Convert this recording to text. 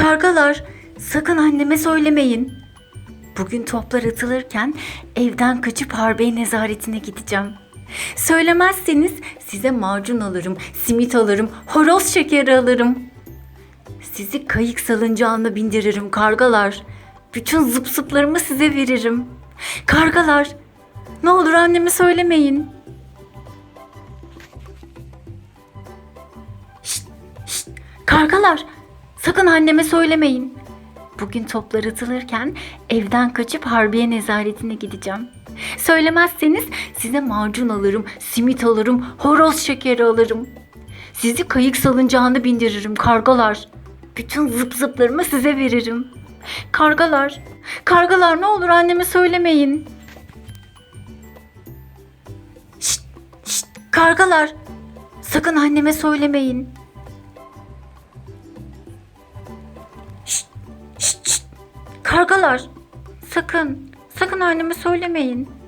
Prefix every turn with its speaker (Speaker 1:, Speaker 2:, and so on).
Speaker 1: Kargalar, sakın anneme söylemeyin. Bugün toplar atılırken evden kaçıp harbiye nezaretine gideceğim. Söylemezseniz size macun alırım, simit alırım, horoz şekeri alırım. Sizi kayık salıncağına bindiririm kargalar. Bütün zıp zıplarımı size veririm. Kargalar, ne olur anneme söylemeyin. Şşt, şşt, kargalar, sakın anneme söylemeyin. Bugün toplar atılırken evden kaçıp harbiye nezaretine gideceğim. Söylemezseniz size macun alırım, simit alırım, horoz şekeri alırım. Sizi kayık salıncağına bindiririm kargalar. Bütün zıp zıplarımı size veririm. Kargalar, kargalar ne olur anneme söylemeyin. Şşt, şşt, kargalar, sakın anneme söylemeyin. Şşt, kargalar, sakın, sakın anneme söylemeyin.